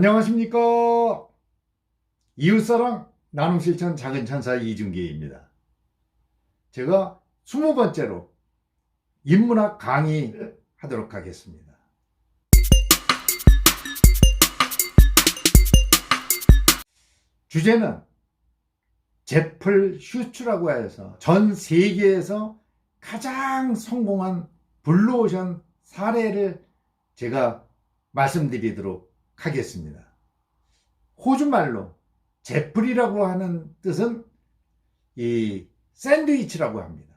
안녕하십니까. 이웃사랑 나눔실천 작은 천사 이준기입니다. 제가 20번째로 인문학 강의 하도록 하겠습니다. 주제는 제플 슈츠라고 해서 전 세계에서 가장 성공한 블루오션 사례를 제가 말씀드리도록 하겠습니다. 호주말로 제플이라고 하는 뜻은 이 샌드위치라고 합니다.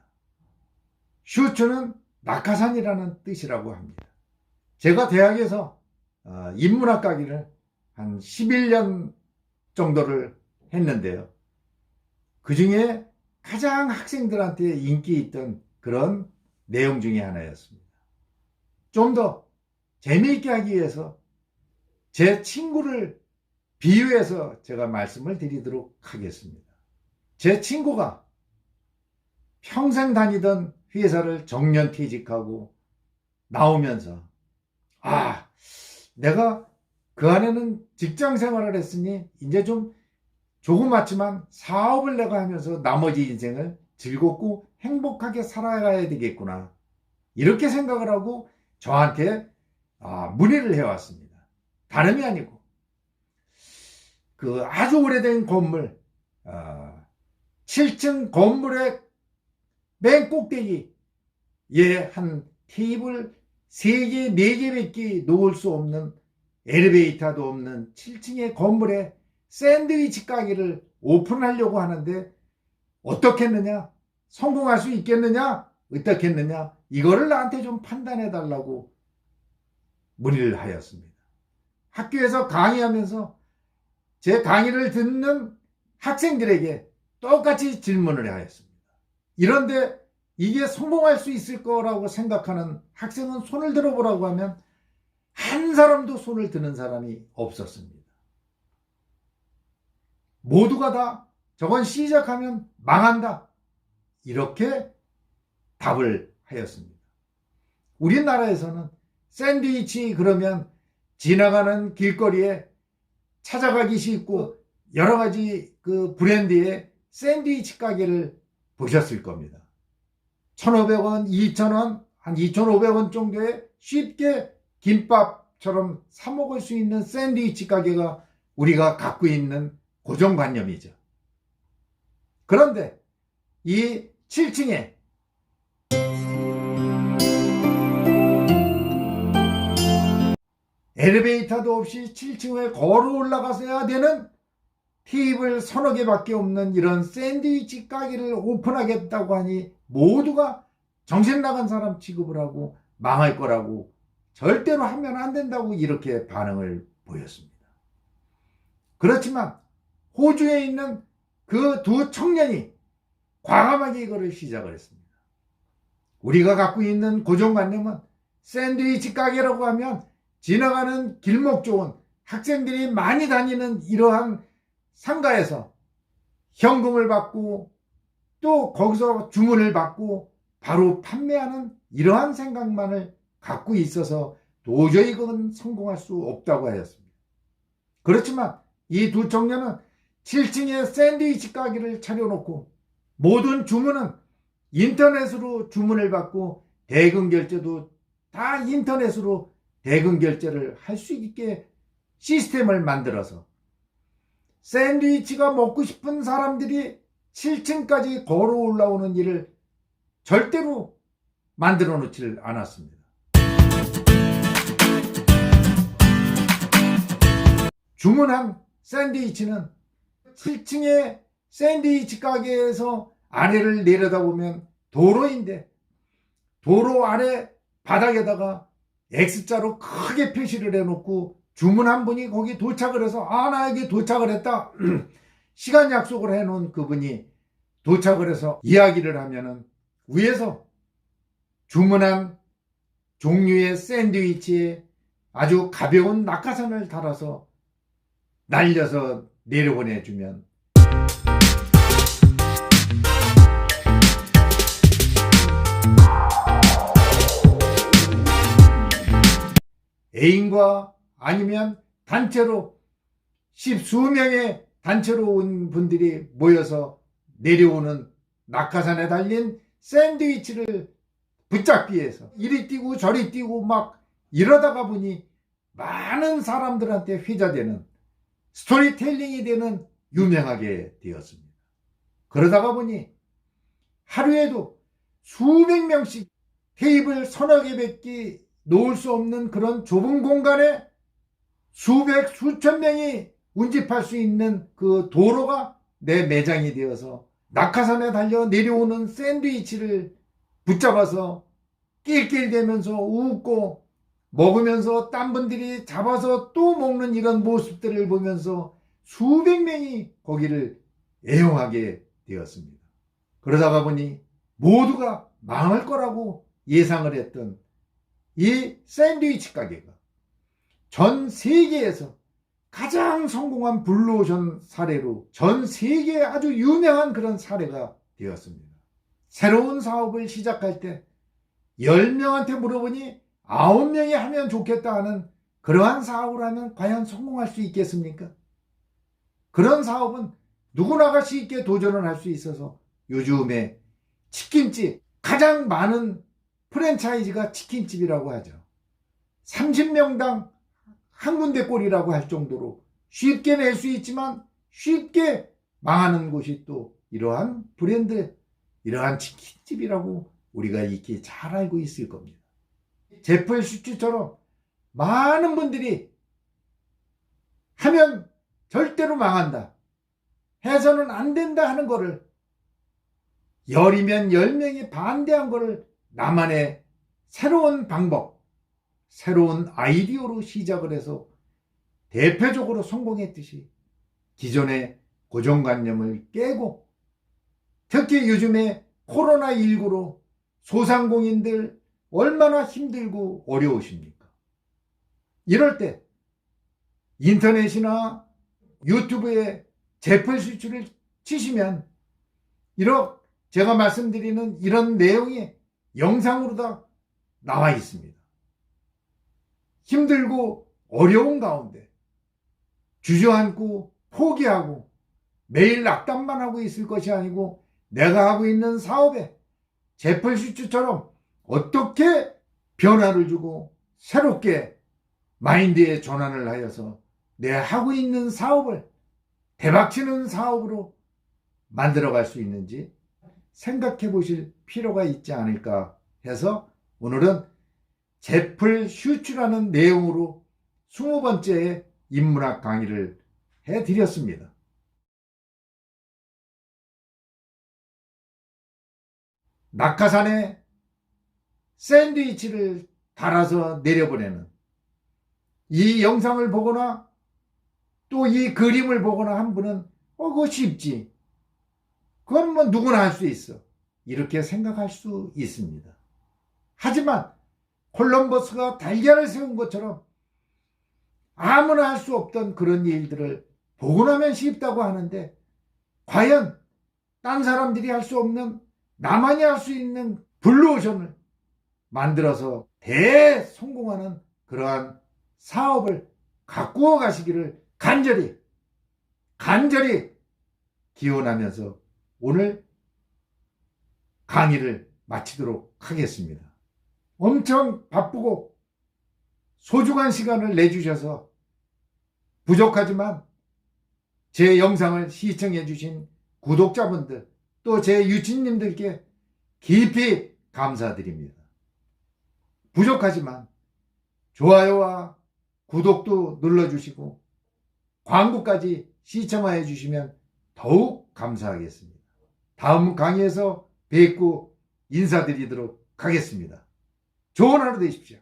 슈츠는 낙하산이라는 뜻이라고 합니다. 제가 대학에서 어, 인문학 강의를 한 11년 정도를 했는데요. 그 중에 가장 학생들한테 인기 있던 그런 내용 중에 하나였습니다. 좀 더 재미있게 하기 위해서 제 친구를 비유해서 제가 말씀을 드리도록 하겠습니다. 제 친구가 평생 다니던 회사를 정년 퇴직하고 나오면서 아, 내가 그 안에는 직장 생활을 했으니 이제 좀 조그맣지만 사업을 내가 하면서 나머지 인생을 즐겁고 행복하게 살아가야 되겠구나. 이렇게 생각을 하고 저한테 아, 문의를 해왔습니다. 다름이 아니고 그 아주 오래된 건물 아, 7층 건물의 맨 꼭대기에 한 테이블 3개, 4개밖에 놓을 수 없는 엘리베이터도 없는 7층의 건물에 샌드위치 가게를 오픈하려고 하는데 어떻게 했느냐? 성공할 수 있겠느냐? 어떻게 했느냐? 이거를 나한테 좀 판단해 달라고 문의를 하였습니다. 학교에서 강의하면서 제 강의를 듣는 학생들에게 똑같이 질문을 하였습니다. 이런데 이게 성공할 수 있을 거라고 생각하는 학생은 손을 들어보라고 하면 한 사람도 손을 드는 사람이 없었습니다. 모두가 다 저건 시작하면 망한다. 이렇게 답을 하였습니다. 우리나라에서는 샌드위치 그러면 지나가는 길거리에 찾아가기 쉽고 여러 가지 그 브랜드의 샌드위치 가게를 보셨을 겁니다. 1,500원, 2,000원, 한 2,500원 정도에 쉽게 김밥처럼 사 먹을 수 있는 샌드위치 가게가 우리가 갖고 있는 고정관념이죠. 그런데 이 7층에 엘리베이터도 없이 7층에 걸어 올라가서야 되는 테이블 서너 개밖에 없는 이런 샌드위치 가게를 오픈하겠다고 하니 모두가 정신 나간 사람 취급을 하고 망할 거라고 절대로 하면 안 된다고 이렇게 반응을 보였습니다. 그렇지만 호주에 있는 그 두 청년이 과감하게 이거를 시작을 했습니다. 우리가 갖고 있는 고정관념은 샌드위치 가게라고 하면 지나가는 길목 좋은 학생들이 많이 다니는 이러한 상가에서 현금을 받고 또 거기서 주문을 받고 바로 판매하는 이러한 생각만을 갖고 있어서 도저히 그건 성공할 수 없다고 하였습니다. 그렇지만 이 두 청년은 7층에 샌드위치 가게를 차려놓고 모든 주문은 인터넷으로 주문을 받고 대금 결제도 다 인터넷으로 대금 결제를 할 수 있게 시스템을 만들어서 샌드위치가 먹고 싶은 사람들이 7층까지 걸어 올라오는 일을 절대로 만들어 놓지를 않았습니다. 주문한 샌드위치는 7층의 샌드위치 가게에서 아래를 내려다보면 도로인데 도로 아래 바닥에다가 X자로 크게 표시를 해놓고 주문한 분이 거기 도착을 해서 아나 여기 도착을 했다. 시간 약속을 해놓은 그분이 도착을 해서 이야기를 하면은 위에서 주문한 종류의 샌드위치에 아주 가벼운 낙하산을 달아서 날려서 내려보내주면 애인과 아니면 단체로 십수 명의 단체로 온 분들이 모여서 내려오는 낙하산에 달린 샌드위치를 붙잡기 위해서 이리 뛰고 저리 뛰고 막 이러다가 보니 많은 사람들한테 회자되는 스토리텔링이 되는 유명하게 되었습니다. 그러다가 보니 하루에도 수백 명씩 테이블 서너 개 밖에 놓을 수 없는 그런 좁은 공간에 수백 수천 명이 운집할 수 있는 그 도로가 내 매장이 되어서 낙하산에 달려 내려오는 샌드위치를 붙잡아서 낄낄대면서 웃고 먹으면서 딴 분들이 잡아서 또 먹는 이런 모습들을 보면서 수백 명이 거기를 애용하게 되었습니다. 그러다가 보니 모두가 망할 거라고 예상을 했던 이 샌드위치 가게가 전 세계에서 가장 성공한 블루오션 사례로 전 세계에 아주 유명한 그런 사례가 되었습니다. 새로운 사업을 시작할 때 10명한테 물어보니 9명이 하면 좋겠다 하는 그러한 사업을 하면 과연 성공할 수 있겠습니까? 그런 사업은 누구나가 쉽게 도전을 할 수 있어서 요즘에 치킨집 가장 많은 프랜차이즈가 치킨집이라고 하죠. 30명당 한 군데 꼴이라고 할 정도로 쉽게 낼 수 있지만 쉽게 망하는 곳이 또 이러한 브랜드, 이러한 치킨집이라고 우리가 익히 잘 알고 있을 겁니다. 제플 슈츠처럼 많은 분들이 하면 절대로 망한다. 해서는 안 된다 하는 거를 열이면 열 명이 반대한 거를 나만의 새로운 방법, 새로운 아이디어로 시작을 해서 대표적으로 성공했듯이 기존의 고정관념을 깨고 특히 요즘에 코로나19로 소상공인들 얼마나 힘들고 어려우십니까? 이럴 때 인터넷이나 유튜브에 제품 수출을 치시면 이런 제가 말씀드리는 이런 내용이 영상으로 다 나와 있습니다. 힘들고 어려운 가운데 주저앉고 포기하고 매일 낙담만 하고 있을 것이 아니고 내가 하고 있는 사업에 제플슈츠처럼 어떻게 변화를 주고 새롭게 마인드의 전환을 하여서 내 하고 있는 사업을 대박치는 사업으로 만들어 갈 수 있는지 생각해 보실 필요가 있지 않을까 해서 오늘은 제플 슈츠라는 내용으로 20번째 인문학 강의를 해 드렸습니다. 낙하산에 샌드위치를 달아서 내려보내는 이 영상을 보거나 또 이 그림을 보거나 한 분은 어 그거 쉽지 그건 뭐 누구나 할 수 있어. 이렇게 생각할 수 있습니다. 하지만 콜럼버스가 달걀을 세운 것처럼 아무나 할 수 없던 그런 일들을 보고 나면 쉽다고 하는데 과연 딴 사람들이 할 수 없는 나만이 할 수 있는 블루오션을 만들어서 대성공하는 그러한 사업을 가꾸어 가시기를 간절히 간절히 기원하면서 오늘 강의를 마치도록 하겠습니다. 엄청 바쁘고 소중한 시간을 내주셔서 부족하지만 제 영상을 시청해 주신 구독자분들 또 제 유치님들께 깊이 감사드립니다. 부족하지만 좋아요와 구독도 눌러주시고 광고까지 시청하여 주시면 더욱 감사하겠습니다. 다음 강의에서 뵙고 인사드리도록 하겠습니다. 좋은 하루 되십시오.